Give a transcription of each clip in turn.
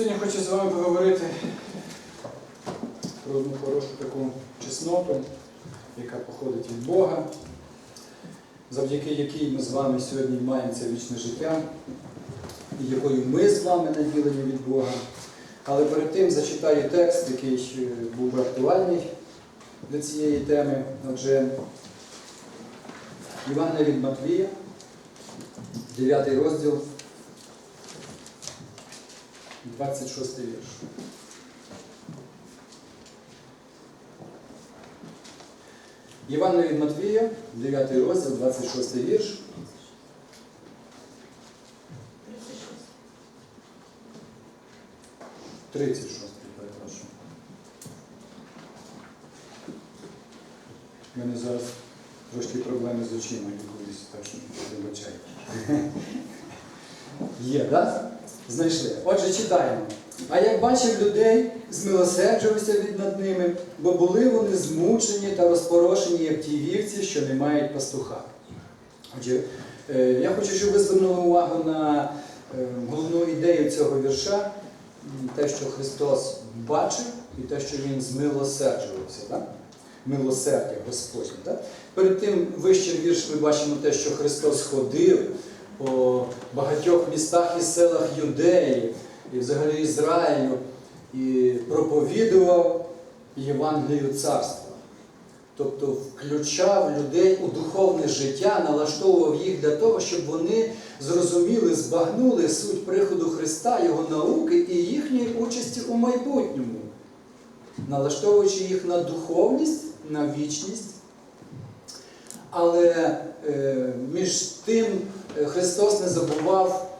Сьогодні хочу з вами поговорити про одну хорошу таку чесноту, яка походить від Бога, завдяки якій ми з вами сьогодні маємо це вічне життя, і якою ми з вами наділені від Бога. Але перед тим зачитаю текст, який був би актуальний для цієї теми. Отже, Івана від Матвія, 9 розділ, 26 вірш. Івана від Матвія, 9 розділ, 26 вірш. 36, перепрошую. У мене зараз трошки проблеми з очима відбулися, так що вибачайте. Є, так? Знайшли. Отже, читаємо. А як бачив людей, змилосерджувався від над ними, бо були вони змучені та розпорошені, як ті вівці, що не мають пастуха. Отже, е, я хочу, щоб ви звернули увагу на е, головну ідею цього вірша, те, що Христос бачив, і те, що Він змилосерджувався. Так? Милосердя Господнє. Перед тим вище вірш ми бачимо те, що Христос ходив по багатьох містах і селах Юдеї і взагалі Ізраїлю і проповідував Євангелію царства. Тобто включав людей у духовне життя, налаштовував їх для того, щоб вони зрозуміли, збагнули суть приходу Христа, Його науки і їхньої участі у майбутньому, налаштовуючи їх на духовність, на вічність. Але е, між тим Христос не забував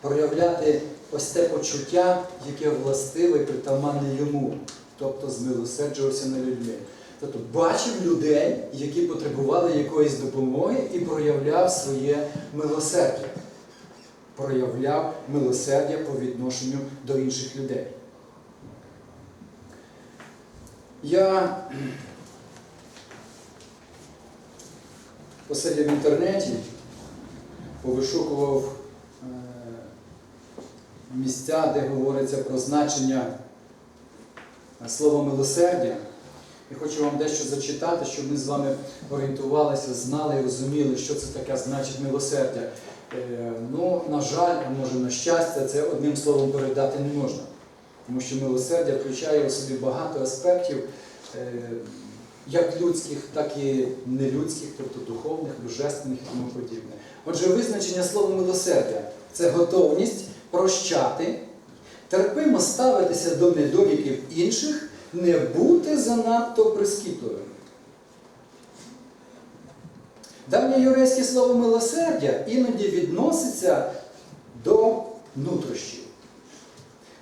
проявляти ось те почуття, яке властиве і притаманне йому, тобто змилосерджувався над людьми. Тобто бачив людей, які потребували якоїсь допомоги, і проявляв своє милосердя. Проявляв милосердя по відношенню до інших людей. Я посидів в інтернеті, повишукував е, місця, де говориться про значення слова милосердя. І хочу вам дещо зачитати, щоб ми з вами орієнтувалися, знали і розуміли, що це таке значить милосердя. Е, Ну, на жаль, а може на щастя, це одним словом передати не можна. Тому що милосердя включає у собі багато аспектів, е, як людських, так і нелюдських, тобто духовних, божественних і тому подібне. Отже, визначення слова милосердя це готовність прощати, терпимо ставитися до недоліків інших, не бути занадто прискіпливим. Давнє єврейське слово милосердя іноді відноситься до нутрощів.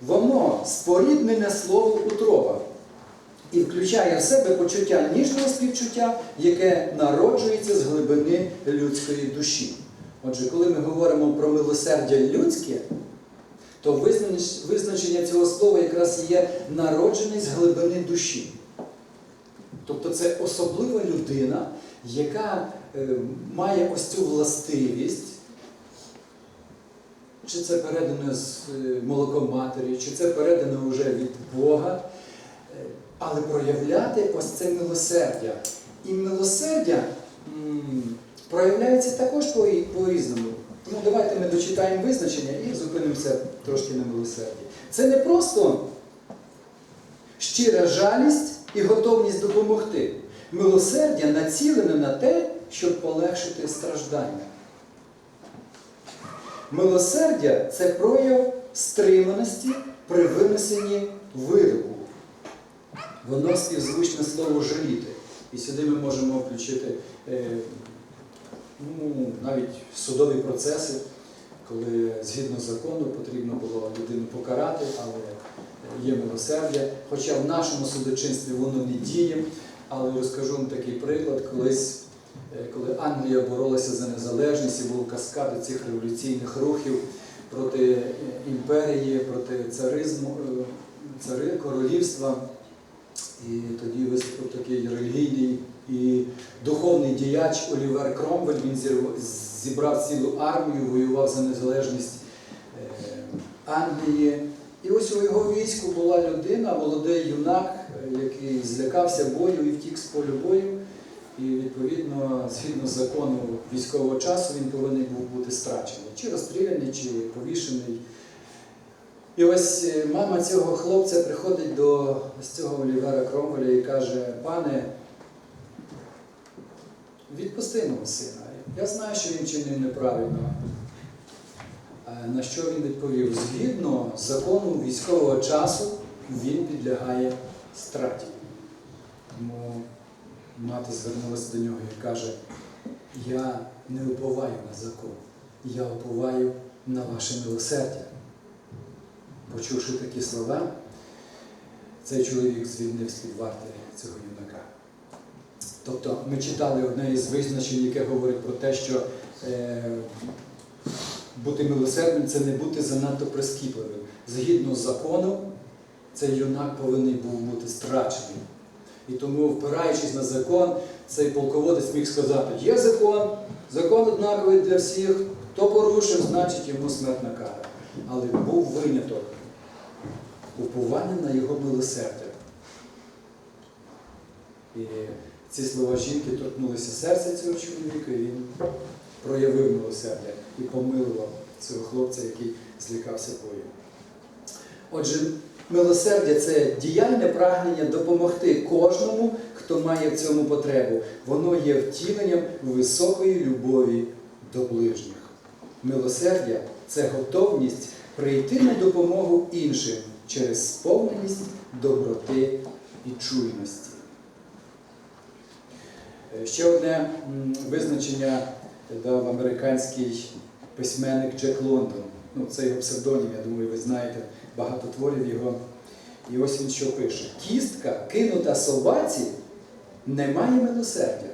Воно споріднене слово утроба і включає в себе почуття ніжного співчуття, яке народжується з глибини людської душі. Отже, коли ми говоримо про милосердя людське, то визначення цього слова якраз є народжений з глибини душі. Тобто це особлива людина, яка е, має ось цю властивість, чи це передано з е, молоком матері, чи це передано вже від Бога, е, але проявляти ось це милосердя. І милосердя м, проявляється також по- по-різному. Тому давайте ми дочитаємо визначення і зупинимося трошки на милосерді. Це не просто щира жалість і готовність допомогти. Милосердя націлене на те, щоб полегшити страждання. Милосердя це прояв стриманості при винесенні вироку. Воно співзвучне слово жаліти. І сюди ми можемо включити е, ну, навіть судові процеси, коли згідно закону потрібно було людину покарати, але є милосердя. Хоча в нашому судочинстві воно не діє, але розкажу вам такий приклад, колись, е, коли Англія боролася за незалежність і був каскад цих революційних рухів проти е, імперії, проти царизму, цари, королівства. І тоді виступив такий релігійний і духовний діяч Олівер Кромвель. Він зібрав цілу армію, воював за незалежність е, Англії. І ось у його війську була людина, молодий юнак, е, який злякався бою і втік з полю бою. І відповідно, згідно закону військового часу, він повинен був бути страчений, чи розстріляний, чи повішений. І ось е, мама цього хлопця приходить до ось цього Олівера Кромвеля і каже: пане, відпусти мого сина. Я знаю, що він чинив неправильно. На що він відповів? Згідно закону військового часу він підлягає страті. Тому мати звернулася до нього і каже: Я не уповаю на закон, я уповаю на ваше милосердя. Почувши такі слова, цей чоловік звільнив з-під варти цього юнака. Тобто ми читали одне із визначень, яке говорить про те, що е, бути милосердним це не бути занадто прискіпливим. Згідно з законом, цей юнак повинен був бути страчений. І тому, впираючись на закон, цей полководець міг сказати, є закон, закон однаковий для всіх, хто порушив, значить йому смертна кара. Але був виняток уповання на його милосердя. І ці слова жінки торкнулися серця цього чоловіка, і він проявив милосердя і помилував цього хлопця, який злякався бою. Отже, милосердя це діяльне прагнення допомогти кожному, хто має в цьому потребу. Воно є втіленням високої любові до ближніх. Милосердя це готовність прийти на допомогу іншим через сповненість доброти і чуйності. Е, Ще одне визначення дав американський письменник Джек Лондон. Ну, це його псевдонім, я думаю, ви знаєте багато творів його. І ось він що пише: кістка, кинута собаці, не має милосердя.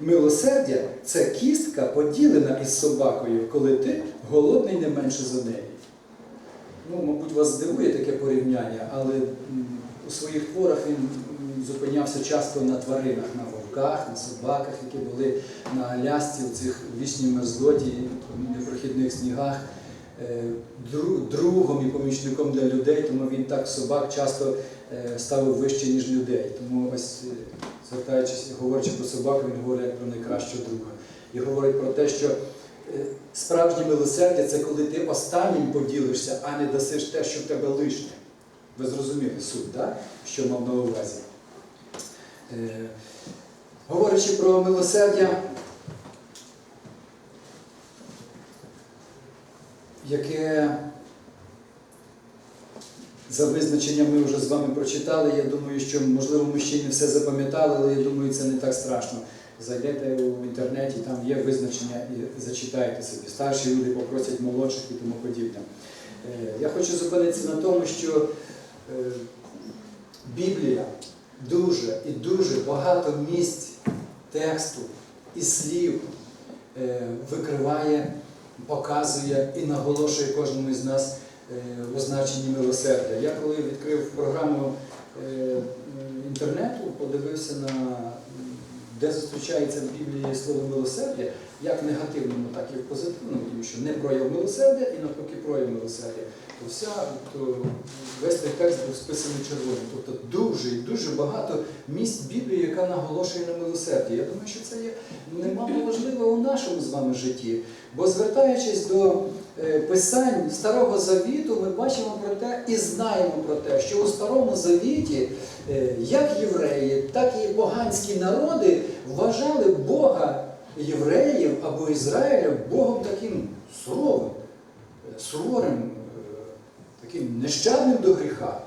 Милосердя це кістка, поділена із собакою, коли ти голодний не менше за неї. Ну, мабуть, вас здивує таке порівняння, але у своїх творах він зупинявся часто на тваринах, на вовках, на собаках, які були на Алясці, у цих вічній мерзлоті, непрохідних снігах. Е, Другом і помічником для людей, тому він так собак часто е, ставив вище, ніж людей. Тому ось е, звертаючись, говорячи про собаку, він говорить про найкращого друга. І говорить про те, що справжнє милосердя це коли ти останнім поділишся, а не дасиш те, що в тебе лишнє. Ви зрозуміли суть, так? що мав на увазі. Е, Говорячи про милосердя, яке за визначенням ми вже з вами прочитали. Я думаю, що можливо ми ще не все запам'ятали, але я думаю, це не так страшно. Зайдете в інтернеті, там є визначення і зачитайте собі. Старші люди попросять молодших і тому подібне. Е, Я хочу зупинитися на тому, що е, Біблія дуже і дуже багато місць тексту і слів е, викриває, показує і наголошує кожному із нас е, у значенні милосердя. Я коли відкрив програму інтернету, подивився на де зустрічається в Біблії слово милосердя, як в негативному, так і в позитивному, тому що не прояв милосердя і навпаки прояв милосердя. То вся то весь той текст був списаний червоним. Тобто дуже і дуже багато місць Біблії, яка наголошує на милосерді. Я думаю, що це є немало важливо у нашому з вами житті. Бо звертаючись до писань Старого Завіту, ми бачимо про те і знаємо про те, що у Старому Завіті е, як євреї, так і поганські народи вважали Бога євреїв або Ізраїля Богом таким суровим, е, суворим, е, таким нещадним до гріха,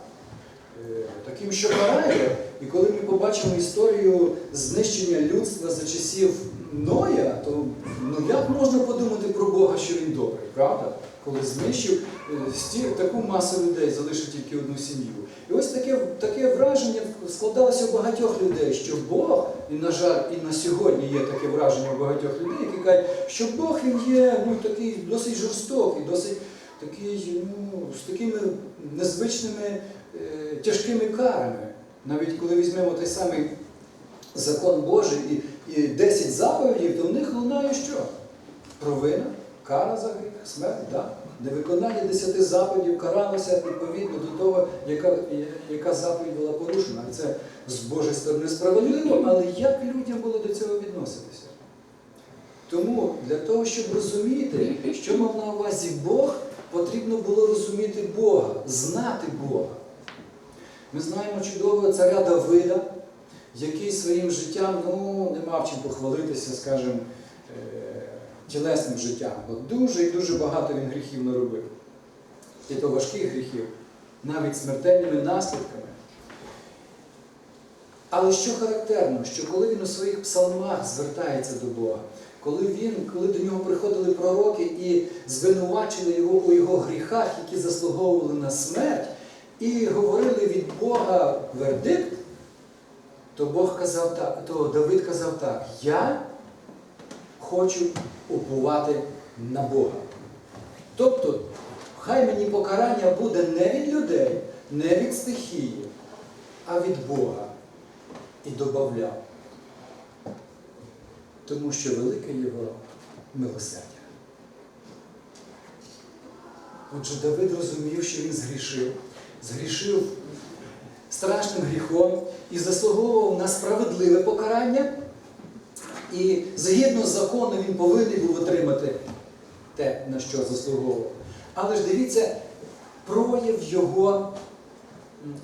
е, таким, що карає. І коли ми побачимо історію знищення людства за часів Ноя, то ну як можна подумати про Бога, що він добрий, правда? Коли знищив е, сті- таку масу людей, залишив тільки одну сім'ю. І ось таке, таке враження складалося у багатьох людей, що Бог, і на жаль, і на сьогодні є таке враження у багатьох людей, які кажуть, що Бог він є ну, такий досить жорстокий, досить такий, ну, з такими незвичними е, тяжкими карами. Навіть коли візьмемо той самий закон Божий і, і 10 заповідей, то в них лунає що? Провина, Кара за гріх, смерть, да? Невиконання десяти заповідів каралося відповідно до того, яка, яка заповідь була порушена. Це з Божої сторони справедливо, але як людям було до цього відноситися? Тому для того, щоб розуміти, що мав на увазі Бог, потрібно було розуміти Бога, знати Бога. Ми знаємо чудового царя Давида, який своїм життям ну, не мав чим похвалитися, скажімо, е, тілесним життям. Бо дуже і дуже багато він гріхів наробив. І то важких гріхів, навіть смертельними наслідками. Але що характерно, що коли він у своїх псалмах звертається до Бога, коли він, коли до нього приходили пророки і звинувачили його у його гріхах, які заслуговували на смерть, і говорили від Бога вердикт, то Бог казав так, то Давид казав так: Я хочу уповати на Бога. Тобто, хай мені покарання буде не від людей, не від стихії, а від Бога. І додавав. Тому що велике його милосердя. Отже, Давид розумів, що він згрішив, згрішив страшним гріхом і заслуговував на справедливе покарання. І згідно з законом він повинен був отримати те, на що заслуговував. Але ж дивіться, прояв його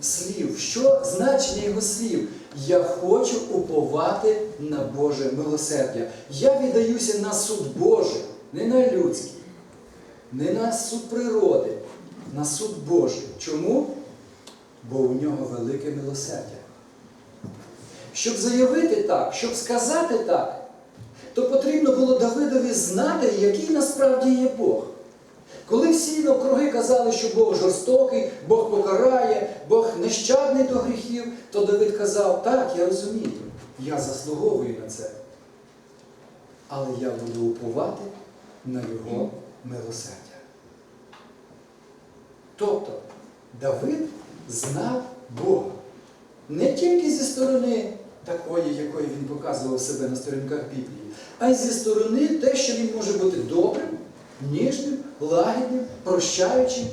слів. Що значення його слів? Я хочу уповати на Боже милосердя. Я віддаюся на суд Божий, не на людський, не на суд природи, на суд Божий. Чому? Бо у нього велике милосердя. Щоб заявити так, щоб сказати так, то потрібно було Давидові знати, який насправді є Бог. Коли всі навкруги казали, що Бог жорстокий, Бог покарає, Бог нещадний до гріхів, то Давид казав, так, я розумію, я заслуговую на це. Але я буду уповати на Його милосердя. Тобто Давид знав Бога. Не тільки зі сторони такої, якої він показував себе на сторінках Біблії, а й зі сторони те, що він може бути добрим, ніжним, лагідним, прощаючим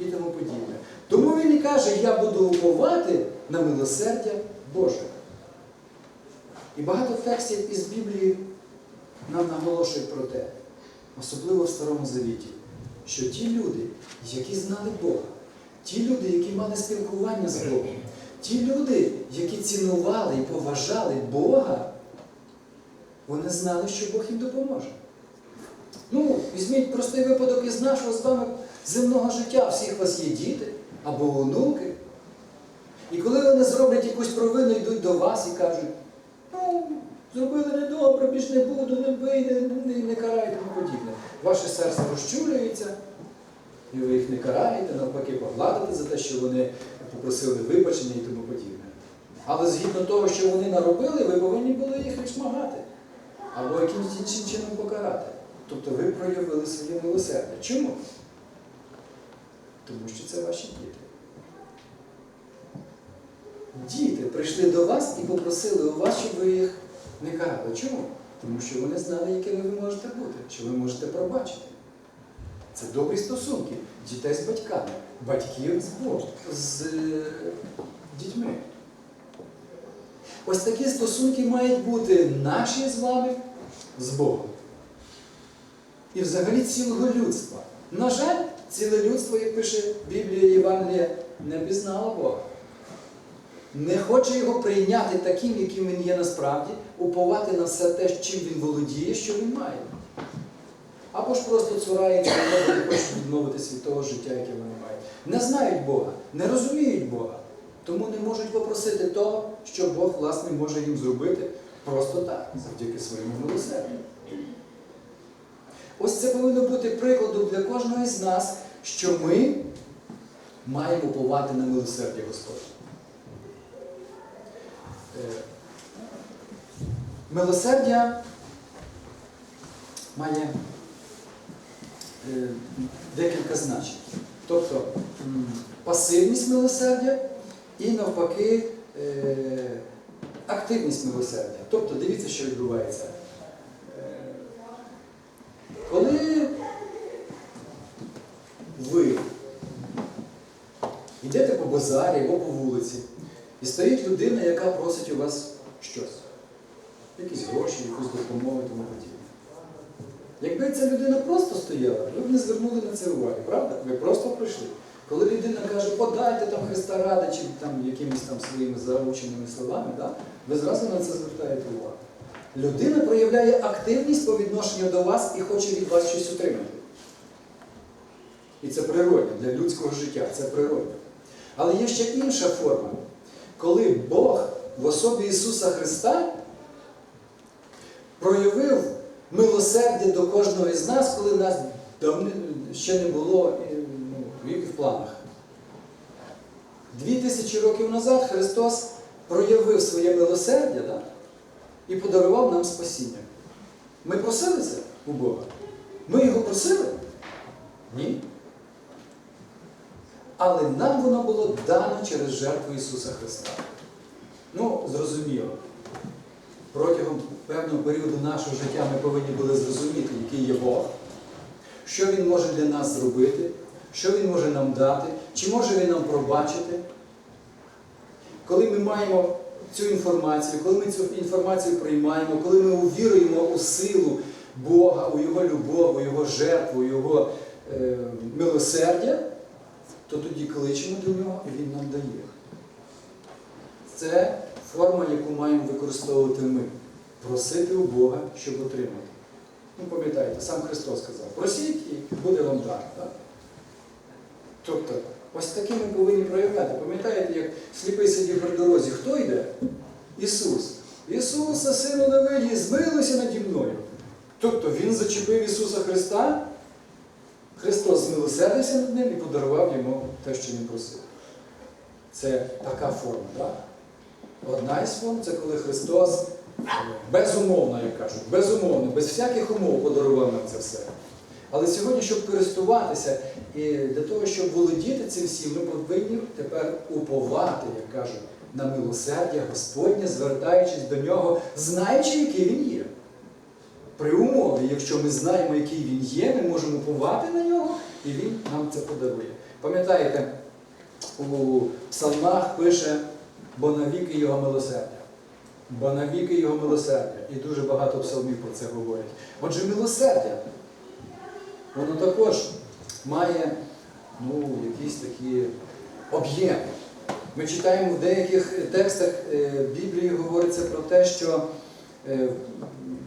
і тому подібне. Тому він і каже, я буду уповати на милосердя Боже. І багато текстів із Біблії нам наголошують про те, особливо в Старому Завіті, що ті люди, які знали Бога, ті люди, які мали спілкування з Богом, ті люди, які цінували і поважали Бога, вони знали, що Бог їм допоможе. Ну, візьміть простий випадок із нашого з вами земного життя. Всіх вас є діти або онуки. І коли вони зроблять якусь провину, йдуть до вас і кажуть, зробили недобре, більш не буду, не бий, не, не, не карай тому подібне. Ваше серце розчулюється, і ви їх не караєте, навпаки, погладите за те, що вони попросили вибачення і тому подібне. Але згідно того, що вони наробили, ви повинні були їх відшмагати або якимось іншим чином покарати. Тобто ви проявили своє милосердя. Чому? Тому що це ваші діти. Діти прийшли до вас і попросили у вас, щоб ви їх не карали. Чому? Тому що вони знали, якими ви можете бути, що ви можете пробачити. Це добрі стосунки дітей з батьками, батьків з Богом, з е, дітьми. Ось такі стосунки мають бути наші з вами з Богом. І взагалі цілого людства. На жаль, ціле людство, як пише Біблія Євангелія, не пізнало Бога. Не хоче його прийняти таким, яким він є насправді, уповати на все те, чим він володіє, що він має. Або ж просто цурається і не хочуть відмовитися від того життя, яке вони мають. Не знають Бога, не розуміють Бога, тому не можуть попросити того, що Бог, власне, може їм зробити просто так, завдяки своєму милосердю. Ось це повинно бути прикладом для кожного із нас, що ми маємо повати на милосердя Господа. Е, Милосердя має е, декілька значень. Тобто пасивність милосердя і навпаки е, активність милосердя. Тобто, дивіться, що відбувається. Коли ви йдете по базарі або по вулиці, і стоїть людина, яка просить у вас щось. Якісь гроші, якусь допомогу тому подібне. Якби ця людина просто стояла, ви б не звернули на це уваги, правда? Ви просто прийшли. Коли людина каже, подайте там Христа ради, чи там якимись там своїми заученими словами, да? ви зразу на це звертаєте увагу. Людина проявляє активність по відношенню до вас і хоче від вас щось отримати. І це природне для людського життя, це природне. Але є ще інша форма, коли Бог в особі Ісуса Христа проявив милосердя до кожного із нас, коли нас ще не було ну, в планах. Дві тисячі років назад Христос проявив своє милосердя да, і подарував нам спасіння. Ми просили це у Бога? Ми його просили? Ні. Але нам воно було дано через жертву Ісуса Христа. Ну, зрозуміло. Протягом певного періоду нашого життя ми повинні були зрозуміти, який є Бог, що Він може для нас зробити, що Він може нам дати, чи може Він нам пробачити. Коли ми маємо цю інформацію, коли ми цю інформацію приймаємо, коли ми увіруємо у силу Бога, у Його любов, у Його жертву, у Його е, милосердя, то тоді кличемо до нього і Він нам дає. Це форма, яку маємо використовувати ми. Просити у Бога, щоб отримати. Ну, пам'ятаєте, сам Христос сказав, просіть і буде вам дар. Так? Тобто, ось такі ми повинні проявляти. Пам'ятаєте, як сліпий сидів при дорозі, хто йде? Ісус. Ісуса, сину Давиді, змилуйся наді мною. Тобто Він зачепив Ісуса Христа, Христос змилосердився над ним і подарував йому те, що він просив. Це така форма. Так? Одна із форм це коли Христос безумовно, як кажуть, безумовно, без всяких умов подарував нам це все. Але сьогодні, щоб користуватися і для того, щоб володіти цим всім, ми повинні тепер уповати, як кажуть, на милосердя Господнє, звертаючись до нього, знаючи, який він є. При умові, якщо ми знаємо, який він є, ми можемо уповати на нього, і він нам це подарує. Пам'ятаєте, у псалмах пише, бо навіки його милосердя. Бо навіки його милосердя. І дуже багато псалмів про це говорять. Отже, милосердя, воно також має ну, якісь такі об'єми. Ми читаємо в деяких текстах е, Біблії говориться про те, що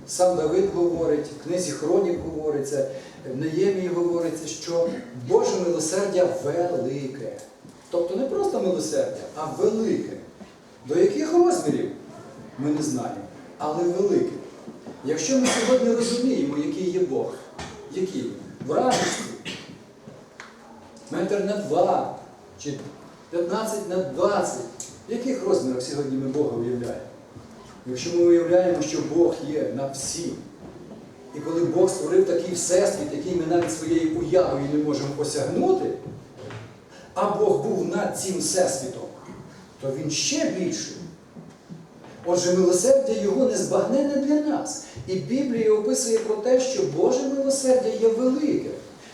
сам Давид говорить, в книзі Хронік говориться, в Неємії говориться, що Боже милосердя велике. Тобто не просто милосердя, а велике. До яких розмірів ми не знаємо, але велике. Якщо ми сьогодні розуміємо, який є Бог, який в радості, метр на два чи 15 на 20, в яких розмірах сьогодні ми Бога уявляємо? Якщо ми уявляємо, що Бог є над всім, і коли Бог створив такий всесвіт, який ми навіть своєю уявою не можемо осягнути, а Бог був над цим всесвітом, то він ще більший. Отже, милосердя Його незбагненне для нас. І Біблія описує про те, що Боже милосердя є велике.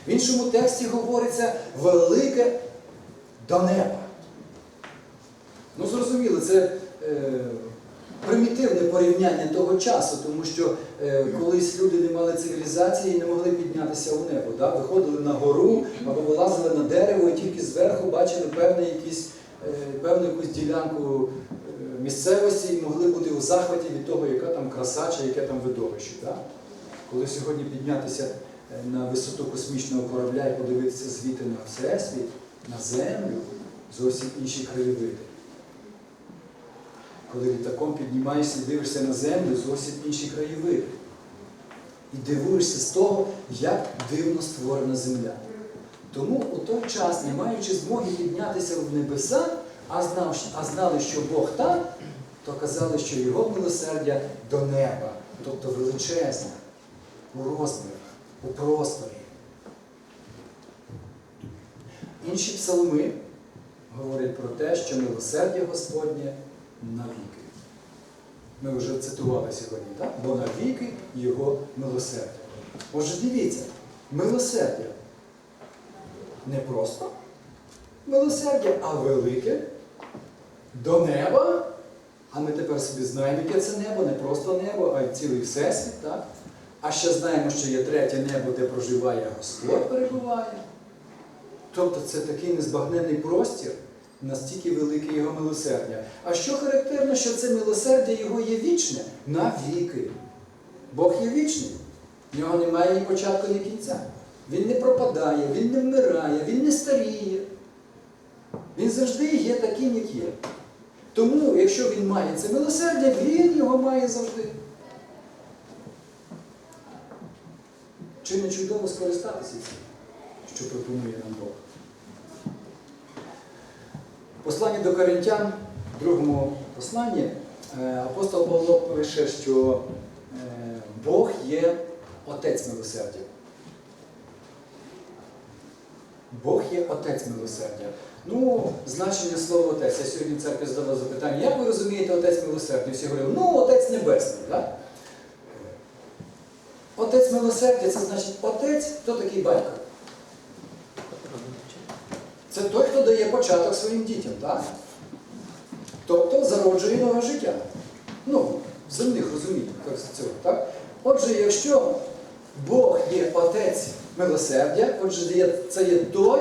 В іншому тексті говориться велике до неба. Ну, зрозуміло, це е, примітивне порівняння того часу, тому що е, колись люди не мали цивілізації і не могли піднятися у небо. Да? Виходили на гору або вилазили на дерево і тільки зверху бачили певний якийсь, е, певну якусь ділянку е, місцевості і могли бути у захваті від того, яка там краса чи яке там видовище. Да? Коли сьогодні піднятися е, на висоту космічного корабля і подивитися звідти на Всесвіт, на Землю, зовсім інші краєвиди. Коли літаком піднімаєшся і дивишся на землю, зовсім інші краєвиди. І дивуєшся з того, як дивно створена земля. Тому у той час, не маючи змоги піднятися в небеса, а, знав, а знали, що Бог там, то казали, що його милосердя до неба, тобто величезне, у розмірах, у просторі. Інші псалми говорять про те, що милосердя Господнє навіки. Ми вже цитували сьогодні, так? бо навіки його милосердя. Отже, дивіться, милосердя не просто милосердя, а велике до неба. А ми тепер собі знаємо, яке це небо, не просто небо, а й цілий всесвіт. Так? А ще знаємо, що є третє небо, де проживає Господь, перебуває. Тобто це такий незбагненний простір, настільки велике його милосердя. А що характерно, що це милосердя його є вічне навіки. Бог є вічний. В нього немає ні початку, ні кінця. Він не пропадає, він не вмирає, він не старіє. Він завжди є таким, як є. Тому, якщо він має це милосердя, він його має завжди. Чи не чудово скористатися цим, що пропонує нам Бог? Посланні до Коринтян, в другому посланні, е, апостол Павло пише, що е, Бог є Отець милосердя. Бог є Отець милосердя. Ну, значення слова Отець. Я сьогодні в церкві задавав запитання, як ви розумієте Отець милосердя? Всі говорили, ну, Отець Небесний. Так? Отець милосердя це значить Отець, хто такий батько? Це той, хто дає початок своїм дітям, так? Тобто зароджує нове життя. Ну, в земних розуміннях цього, так? Отже, якщо Бог є Отець милосердя, отже, це є той,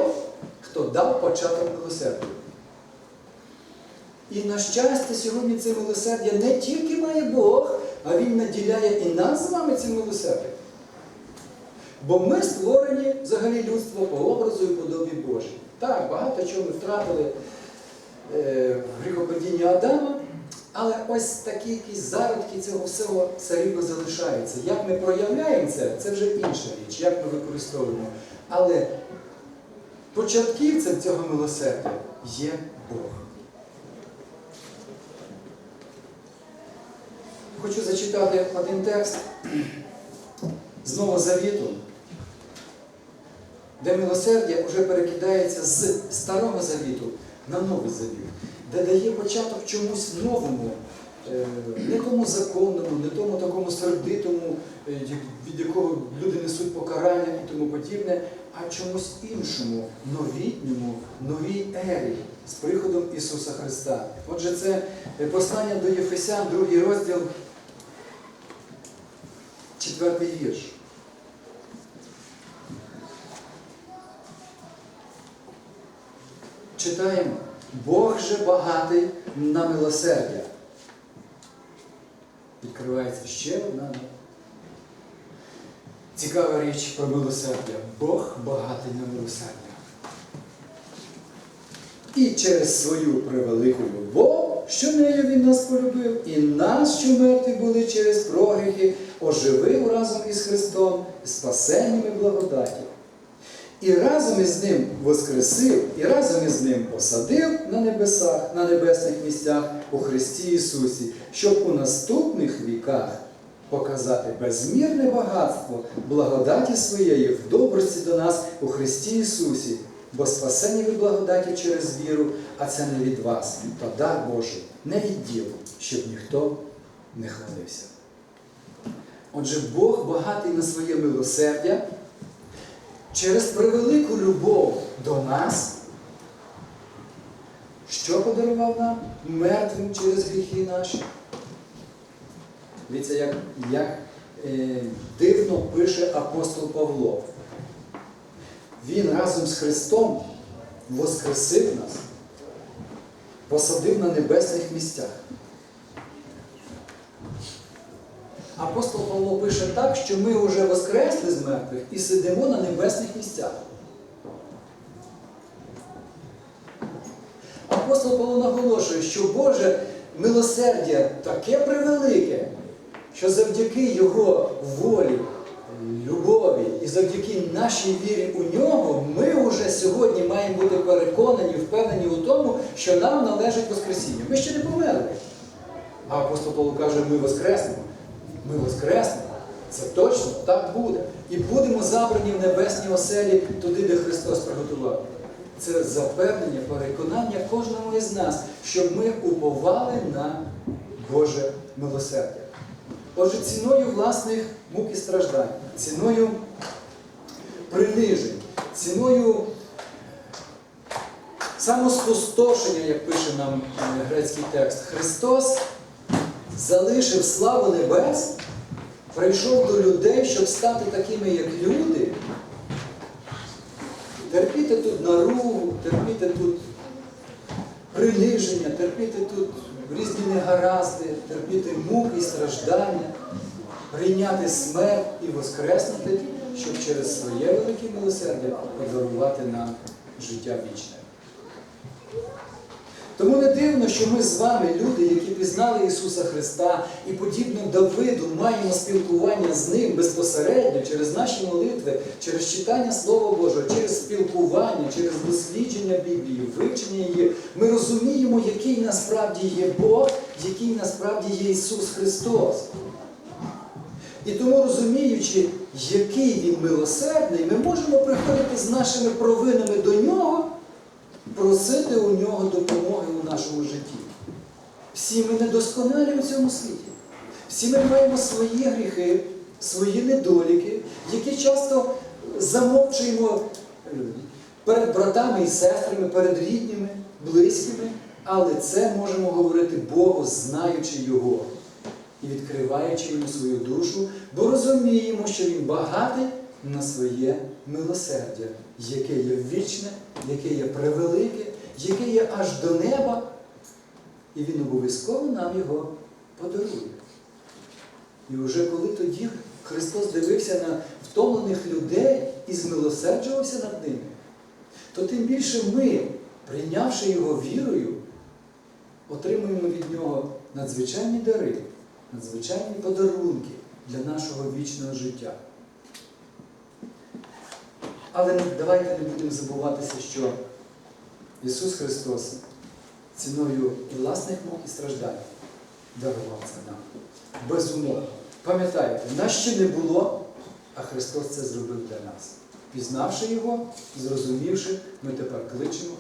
хто дав початок милосердя. І на щастя, сьогодні це милосердя не тільки має Бог, а Він наділяє і нас з вами цим милосердям. Бо ми створені взагалі людство по образу і подобі Божій. Так, багато чого ми втратили е, в гріхопадінні Адама, але ось такі якісь зародки цього всього все рівно залишаються. Як ми проявляємо це, це вже інша річ, як ми використовуємо. Але початківцем цього милосердя є Бог. Хочу зачитати один текст з Нового Завіту, де милосердя вже перекидається з Старого Завіту на Новий Завіт, де дає початок чомусь новому, е, не тому законному, не тому такому сердитому, е, від якого люди несуть покарання і тому подібне, а чомусь іншому, новітньому, новій ері з приходом Ісуса Христа. Отже, це послання до Єфесян, другий розділ, четвертий вірш. Читаємо, Бог же багатий на милосердя. Відкривається ще одна цікава річ про милосердя. Бог багатий на милосердя. І через свою превелику любов, що нею він нас полюбив, і нас, що мертві були через прогріхи, оживив разом із Христом, спасенням і благодаті. І разом із ним воскресив, і разом із ним посадив на небесах, на небесних місцях у Христі Ісусі, щоб у наступних віках показати безмірне багатство благодаті своєї в добрості до нас у Христі Ісусі, бо спасення від благодаті через віру, а це не від вас, то дар Божий, не від діл, щоб ніхто не хвалився. Отже, Бог багатий на своє милосердя через превелику любов до нас, що подарував нам мертвим через гріхи наші. Дивіться, як, як е, дивно пише апостол Павло. Він разом з Христом воскресив нас, посадив на небесних місцях. Апостол Павло пише так, що ми вже воскресли з мертвих і сидимо на небесних місцях. Апостол Павло наголошує, що Боже милосердя таке превелике, що завдяки Його волі, любові і завдяки нашій вірі у нього ми вже сьогодні маємо бути переконані, впевнені у тому, що нам належить Воскресіння. Ми ще не померли. А апостол Павло каже, ми воскреснемо. Ми воскреснемо. Це точно так буде. І будемо забрані в небесній оселі туди, де Христос приготував. Це запевнення, переконання кожному із нас, щоб ми уповали на Боже милосердя. Отже, ціною власних мук і страждань, ціною принижень, ціною самоспустошення, як пише нам е, грецький текст, Христос залишив славу небес, прийшов до людей, щоб стати такими, як люди, терпіти тут наругу, терпіти тут приниження, терпіти тут різні негаразди, терпіти муки і страждання, прийняти смерть і воскреснути, щоб через своє велике милосердя подарувати нам життя вічне. Тому не дивно, що ми з вами, люди, які пізнали Ісуса Христа і подібно Давиду маємо спілкування з Ним безпосередньо через наші молитви, через читання Слова Божого, через спілкування, через дослідження Біблії, вивчення її. Ми розуміємо, який насправді є Бог, який насправді є Ісус Христос. І тому, розуміючи, який Він милосердний, ми можемо приходити з нашими провинами до Нього просити у нього допомоги у нашому житті. Всі ми недосконалі у цьому світі. Всі ми маємо свої гріхи, свої недоліки, які часто замовчуємо е, перед братами і сестрами, перед рідними, близькими, але це можемо говорити Богу, знаючи Його і відкриваючи йому свою душу, бо розуміємо, що Він багатий на своє милосердя, яке є вічне, яке є превелике, яке є аж до неба, і Він обов'язково нам його подарує. І вже коли тоді Христос дивився на втомлених людей і змилосерджувався над ними, то тим більше ми, прийнявши його вірою, отримуємо від нього надзвичайні дари, надзвичайні подарунки для нашого вічного життя. Але давайте не будемо забуватися, що Ісус Христос ціною і власних мук і страждань дарував це нам. Безумовно. Пам'ятайте, нас ще не було, а Христос це зробив для нас. Пізнавши Його, зрозумівши, ми тепер кличемо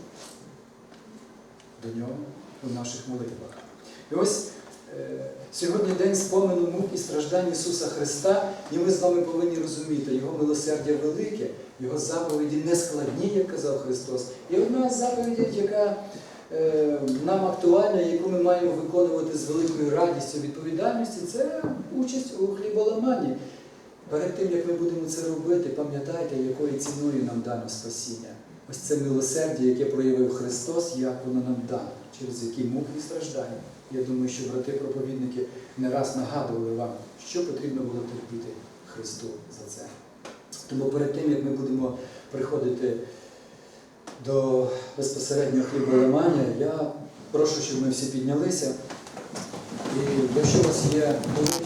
до Нього у наших молитвах. І ось сьогодні день спомену мук і страждань Ісуса Христа, і ми з вами повинні розуміти, Його милосердя велике, Його заповіді не складні, як казав Христос. І одна з заповідей, яка е, нам актуальна, яку ми маємо виконувати з великою радістю, відповідальністю, це участь у хліболаманні. Перед тим, як ми будемо це робити, пам'ятайте, якою ціною нам дано спасіння. Ось це милосердя, яке проявив Христос, як воно нам дано, через які муки і страждання. Я думаю, що брати-проповідники не раз нагадували вам, що потрібно було терпіти Христу за це. Тому перед тим, як ми будемо приходити до безпосереднього хліболамання, я прошу, щоб ми всі піднялися. І якщо у вас є молитви,